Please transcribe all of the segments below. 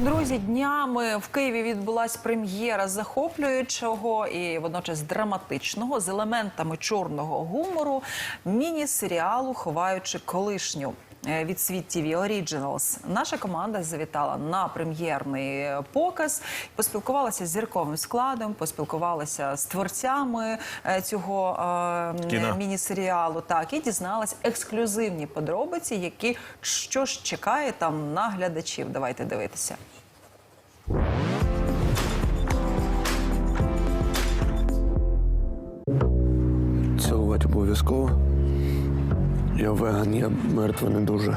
Друзі, днями в Києві відбулась прем'єра захоплюючого і водночас драматичного з елементами чорного гумору міні-серіалу Ховаючи колишню. Е, Від світ TV Originals. Наша команда завітала на прем'єрний е, показ, поспілкувалася з зірковим складом, поспілкувалася з творцями е, цього е, міні-серіалу. Так і дізналась ексклюзивні подробиці, які що ж чекає там на глядачів. Давайте дивитися. Цілувати обов'язково. Я веган, я мертва не дуже.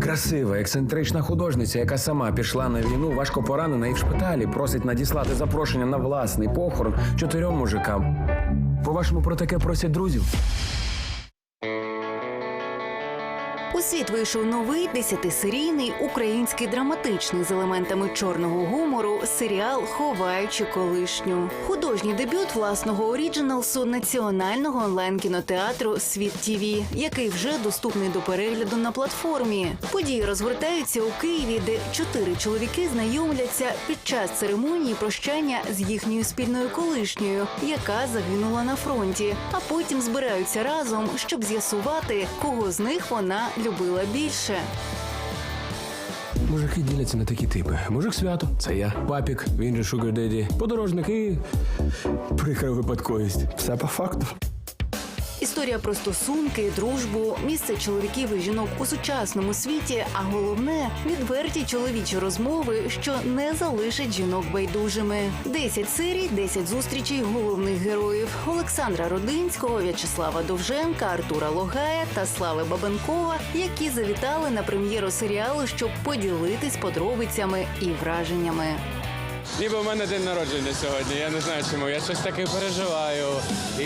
Красива, ексцентрична художниця, яка сама пішла на війну, важко поранена і в шпиталі просить надіслати запрошення на власний похорон чотирьом мужикам. По-вашому, про таке просять друзів? У світ вийшов новий десятисерійний український драматичний з елементами чорного гумору серіал Ховаючи колишню. Художній дебют власного оріджиналсу національного онлайн-кінотеатру Світ ТІВІ, який вже доступний до перегляду на платформі. Події розгортаються у Києві, де чотири чоловіки знайомляться під час церемонії прощання з їхньою спільною колишньою, яка загинула на фронті, а потім збираються разом, щоб з'ясувати, кого з них вона любила більше. Мужики діляться на такі типи. Мужик свято це я. Папік, він же Шугар Деді. Подорожник і прикра випадковість. Все по факту. Історія про стосунки, дружбу, місце чоловіків і жінок у сучасному світі, а головне відверті чоловічі розмови, що не залишать жінок байдужими. 10 серій, 10 зустрічей головних героїв Олександра Родинського, В'ячеслава Довженка, Артура Логая та Слави Бабенкова, які завітали на прем'єру серіалу, щоб поділитись подробицями і враженнями. Ніби у мене день народження сьогодні. Я не знаю чому. Я щось таке переживаю. І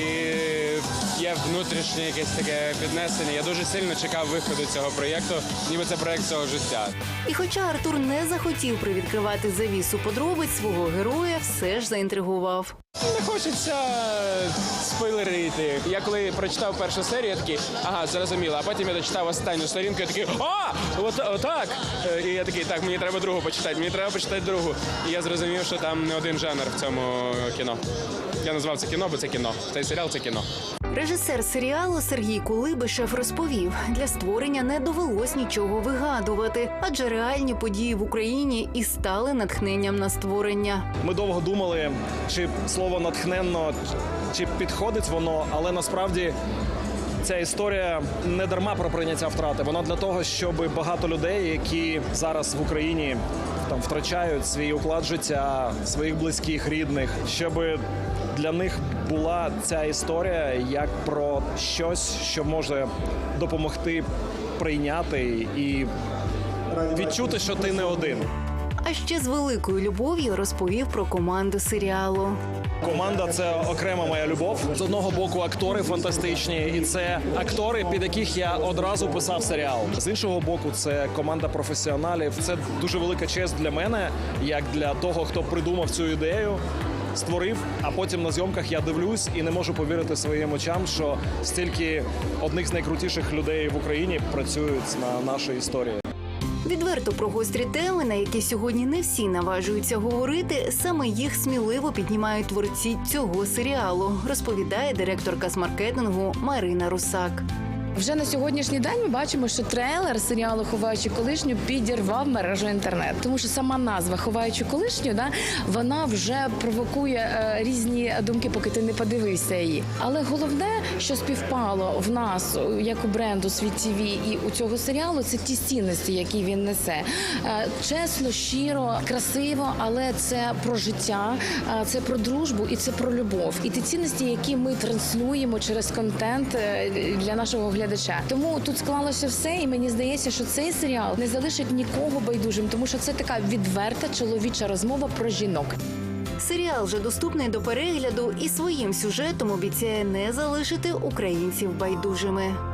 є внутрішнє якесь таке піднесення. Я дуже сильно чекав виходу цього проєкту, ніби це проєкт цього життя. І хоча Артур не захотів привідкривати завісу подробиць свого героя, все ж заінтригував. Не хочеться спойлерити. Я коли прочитав першу серію, я такий, ага, зрозуміло. А потім я дочитав останню сторінку, я такий, а, от, отак. Е, І я такий, так, мені треба другу почитати, мені треба почитати другу. І я зрозумів, що там не один жанр в цьому кіно. Я назвав це кіно, бо це кіно. Цей серіал це кіно. Режисер серіалу Сергій Кулибишев розповів, для створення не довелось нічого вигадувати, адже реальні події в Україні і стали натхненням на створення. Ми довго думали, чи слово натхненно, чи підходить воно, але насправді. Ця історія не дарма про прийняття втрати. Вона для того, щоб багато людей, які зараз в Україні там втрачають свій уклад життя, своїх близьких, рідних, щоб для них була ця історія як про щось, що може допомогти прийняти і відчути, що ти не один. А ще з великою любов'ю розповів про команду серіалу. Команда це окрема моя любов. З одного боку, актори фантастичні, і це актори, під яких я одразу писав серіал. З іншого боку, це команда професіоналів. Це дуже велика честь для мене, як для того, хто придумав цю ідею. Створив, а потім на зйомках я дивлюсь і не можу повірити своїм очам, що стільки одних з найкрутіших людей в Україні працюють на нашій історії. Відверто про гострі теми, на які сьогодні не всі наважуються говорити, саме їх сміливо піднімають творці цього серіалу, розповідає директорка з маркетингу Марина Русак. Вже на сьогоднішній день ми бачимо, що трейлер серіалу Ховаючи колишню підірвав мережу інтернет, тому що сама назва Ховаючи колишню, да вона вже провокує е, різні думки, поки ти не подивився її. Але головне, що співпало в нас, е, як у бренду Світ ТВ і у цього серіалу, це ті цінності, які він несе. Е, чесно, щиро, красиво, але це про життя, е, це про дружбу і це про любов. І ті цінності, які ми транслюємо через контент е, для нашого глядача. Тому тут склалося все, і мені здається, що цей серіал не залишить нікого байдужим, тому що це така відверта чоловіча розмова про жінок. Серіал вже доступний до перегляду і своїм сюжетом обіцяє не залишити українців байдужими.